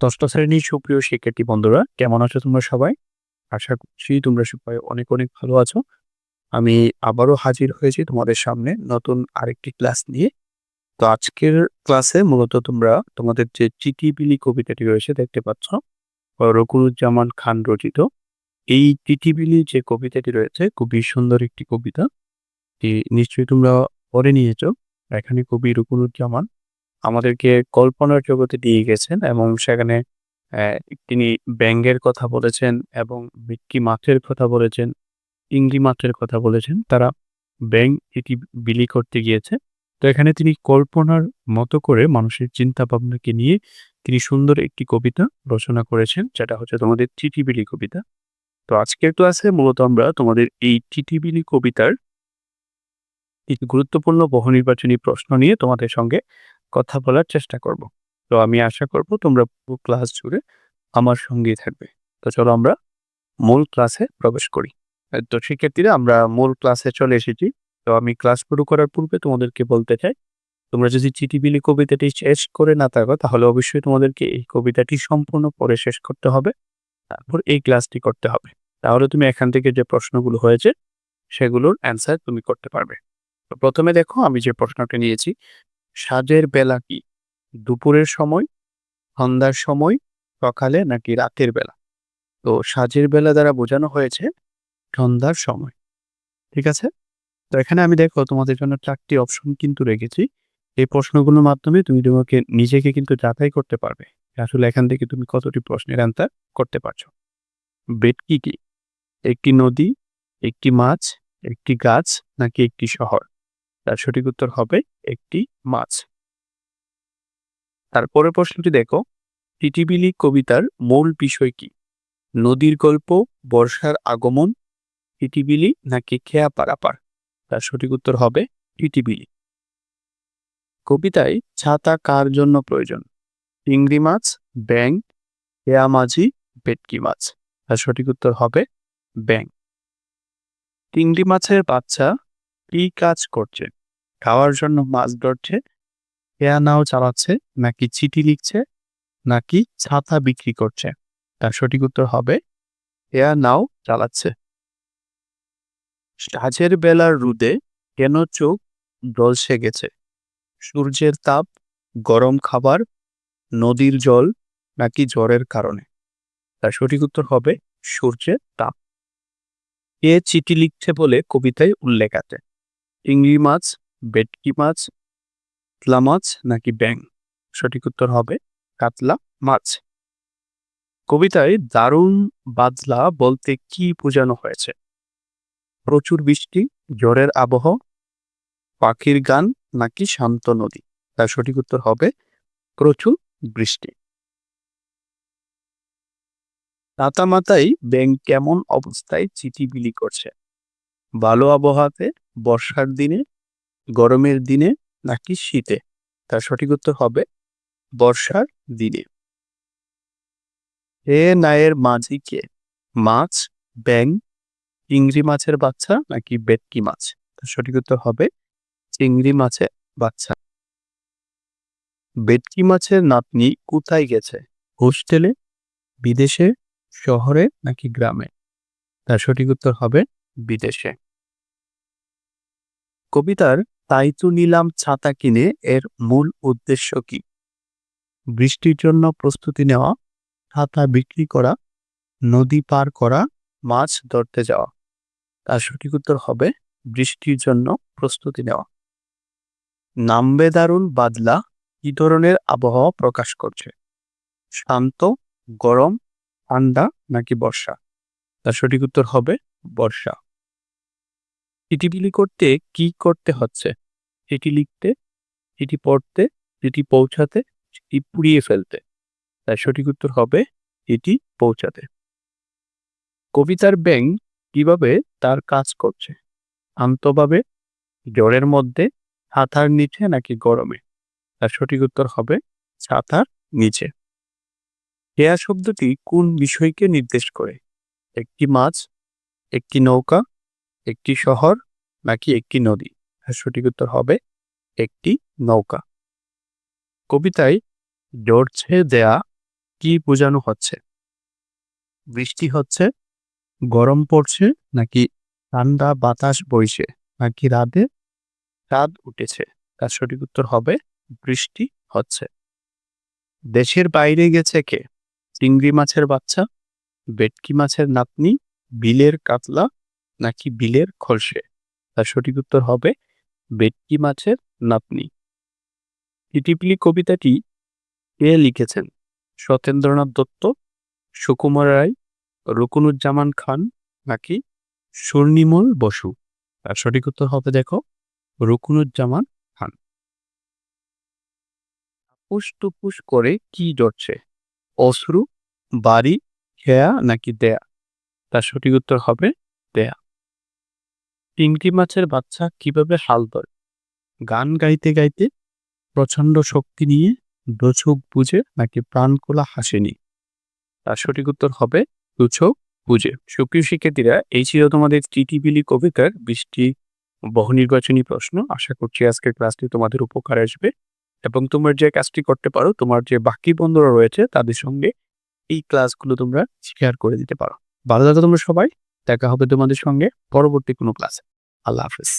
ষষ্ঠ শ্রেণির সুপ্রিয় শিক্ষার্থী বন্ধুরা, কেমন আছো তোমরা সবাই? আশা করছি তোমরা সবাই অনেক অনেক ভালো আছো। আমি আবারও হাজির হয়েছি তোমাদের সামনে নতুন আরেকটি ক্লাস নিয়ে। তো আজকের ক্লাসে মূলত তোমরা তোমাদের যে চিটিবিলি কবিতাটি রয়েছে দেখতে পাচ্ছ রকুরুজ্জামান খান রচিত। এই চিটিবিলি যে কবিতাটি রয়েছে, খুবই সুন্দর একটি কবিতা। নিশ্চয়ই তোমরা পড়ে নিয়েছো। এখানে কবি রকুরুজ্জামান আমাদেরকে কল্পনার জগতে দিয়ে গেছেন এবং সেখানে তিনি ব্যাঙের কথা বলেছেন এবং ভেটকি মাছের কথা বলেছেন ইংলি মাছের কথা বলেছেন। তারা ব্যাঙ এটি বিলি করতে গিয়েছে। তো এখানে তিনি কল্পনার মতো করে মানুষের চিন্তা ভাবনাকে নিয়ে তিনি সুন্দর একটি কবিতা রচনা করেছেন, যেটা হচ্ছে তোমাদের চিঠিবিলি কবিতা। তো আজকের ক্লাসে মূলত আমরা তোমাদের এই চিঠিবিলি কবিতার কিছু গুরুত্বপূর্ণ বহু নির্বাচনী প্রশ্ন নিয়ে তোমাদের সঙ্গে কথা বলার চেষ্টা করব। তো আমি আশা করব তোমরা পুরো ক্লাস জুড়ে আমার সঙ্গেই থাকবে। তো চলো আমরা মূল ক্লাসে প্রবেশ করি। তো শিক্ষার্থীরা, আমরা মূল ক্লাসে চলে এসেছি। তো আমি ক্লাস শুরু করার পূর্বে তোমাদেরকে বলতে চাই, তোমরা যদি চিঠিবিলি কবিতাটি শেষ করে না থাকো, তাহলে অবশ্যই তোমাদেরকে এই কবিতাটি সম্পূর্ণ পরে শেষ করতে হবে। তারপর এই ক্লাসটি করতে হবে। তাহলে তুমি এখান থেকে যে প্রশ্নগুলো হয়েছে, সেগুলোর অ্যান্সার তুমি করতে পারবে। তো প্রথমে দেখো, আমি যে প্রশ্নটা নিয়েছি সাজের বেলা কি? দুপুরের সময়? সন্ধ্যার সময়? সকালে? নাকি রাতের বেলা? তো সাজের বেলা দ্বারা বোঝানো হয়েছে সন্ধ্যার সময়। ঠিক আছে? তো এখানে আমি দেখো তোমাদের জন্য চারটি অপশন কিন্তু রেখেছি। এই প্রশ্নগুলোর মাধ্যমে তুমি তোমাকে নিজেকে কিন্তু যাচাই করতে পারবে আসলে এখান থেকে তুমি কতটি প্রশ্নের অ্যান্সার করতে পারছ। বেটকি কি? একটি নদী, একটি মাছ, একটি গাছ, নাকি একটি শহর? তার সঠিক উত্তর হবে একটি মাছ। তারপরে প্রশ্নটি দেখো, টিটিবিলি কবিতার মূল বিষয় কি? নদীর গল্প, বর্ষার আগমন, টিটিবিলি নাকি খেয়া পারাপার? তার সঠিক উত্তর হবে টিটিবিলি। কবিতায় ছাতা কার জন্য প্রয়োজন? চিংড়ি মাছ ব্যাং খেয়া মাঝি, ভেটকি মাছ? তার সঠিক উত্তর হবে ব্যাং চিংড়ি মাছের বাচ্চা কি কাজ করছে? খাওয়ার জন্য মাছ ধরছে খেয়া নাও চালাচ্ছে, নাকি চিঠি লিখছে, নাকি ছাতা বিক্রি করছে? তার সঠিক উত্তর হবে খেয়া নাও চালাচ্ছে। সাজের বেলার রুদে কেন চোখ জলসে গেছে? সূর্যের তাপ, গরম খাবার, নদীর জল, নাকি জ্বরের কারণে? তার সঠিক উত্তর হবে, সূর্যের তাপ। এ চিঠি লিখছে বলে কবিতায় উল্লেখ আছে। চিংড়ি মাছ, বেটকি মাছ, কাতলা মাছ নাকি ব্যাং সঠিক উত্তর হবে কাতলা মাছ। কবিতায় দারুণ বাদলা বলতে কি বোঝানো হয়েছে? প্রচুর বৃষ্টি জ্বরের আবহ, পাখির গান নাকি শান্ত নদী? তার সঠিক উত্তর হবে প্রচুর বৃষ্টি। তাতা মাতাই ব্যাং কেমন অবস্থায় চিঠি বিলি করছে? ভালো আবহাওয়াতে বর্ষার দিনে, গরমের দিনে নাকি শীতে? তার সঠিক উত্তর হবে বর্ষার দিনে। এ নায়ের মাঝি কে? মাছ ব্যাং চিংড়ি মাছের বাচ্চা নাকি বেটকি মাছ? তার সঠিক উত্তর হবে চিংড়ি মাছের বাচ্চা। বেটকি মাছের নাতনি কোথায় গেছে? হোস্টেলে, বিদেশে, শহরে নাকি গ্রামে? তার সঠিক উত্তর হবে বিদেশে। কবিতার তাই তো নিলাম ছাতা কিনে এর মূল উদ্দেশ্য কি? বৃষ্টির জন্য প্রস্তুতি নেওয়া, ছাতা বিক্রি করা, নদী পার করা, মাছ ধরতে যাওয়া। তার সঠিক উত্তর হবে, বৃষ্টির জন্য প্রস্তুতি নেওয়া। নামবে দারুণ বাদলা কি ধরনের আবহাওয়া প্রকাশ করছে? শান্ত, গরম, ঠান্ডা নাকি বর্ষা? তার সঠিক উত্তর হবে, বর্ষা। চিঠি করতে কি করতে হচ্ছে? চিঠি লিখতে, চিঠি পড়তে, চিঠি পৌঁছাতে, চিঠি পুড়িয়ে ফেলতে। তার সঠিক উত্তর হবে, চিঠি পৌঁছাতে। কবিতার ব্যাং কীভাবে তার কাজ করছে? আন্তভাবে জ্বরের মধ্যে, ছাতার নিচে নাকি গরমে? তার সঠিক উত্তর হবে, ছাতার নিচে। কেয়া শব্দটি কোন বিষয়কে নির্দেশ করে? একটি মাছ, একটি নৌকা একটি শহর নাকি একটি নদী? সঠিক উত্তর হবে একটি নৌকা। কবিতায় জড়ছে দেয়া কি বোঝানো হচ্ছে? বৃষ্টি হচ্ছে, গরম পড়ছে নাকি ঠান্ডা বাতাস বইছে নাকি রাতে চাঁদ উঠেছে? তার সঠিক উত্তর হবে বৃষ্টি হচ্ছে। দেশের বাইরে গেছে কে? চিংড়ি মাছের বাচ্চা, ভেটকি মাছের নাতনি, বিলের কাতলা নাকি বিলের খলসে? তার সঠিক উত্তর হবে, বেটকি মাছের নাতনি। ইটিপিলি কবিতাটি কে লিখেছেন? সত্যেন্দ্রনাথ দত্ত, সুকুমার রায়, রুকুনুজ্জামান খান নাকি স্বর্ণিমল বসু? তার সঠিক উত্তর হবে দেখো, রুকুনুজ্জামান খান। টুপুস টুপুস করে কি জড়ছে? অশ্রু, বাড়ি, খেয়া নাকি দেয়া? তার সঠিক উত্তর হবে দেয়া। চিংড়ি মাছের বাচ্চা কীভাবে হাল ধরে? গান গাইতে গাইতে প্রচণ্ড শক্তি নিয়ে দোচোখ বুঝে নাকি প্রাণ খোলা হাসেনি তার সঠিক উত্তর হবে দুচোখ বুঝে সুপ্রিয় শিক্ষার্থীরা, এই ছিল তোমাদের টিটিবিলি কবিতার বৃষ্টি বহু নির্বাচনী প্রশ্ন। আশা করছি আজকের ক্লাসটি তোমাদের উপকার আসবে এবং তোমরা যে কাজটি করতে পারো, তোমার যে বাকি বন্ধুরা রয়েছে, তাদের সঙ্গে এই ক্লাসগুলো তোমরা শেয়ার করে দিতে পারো। ভালো থাকো তোমরা সবাই। দেখা হবে তোমাদের সঙ্গে পরবর্তী কোনো ক্লাসে আল্লাহ হাফেজ।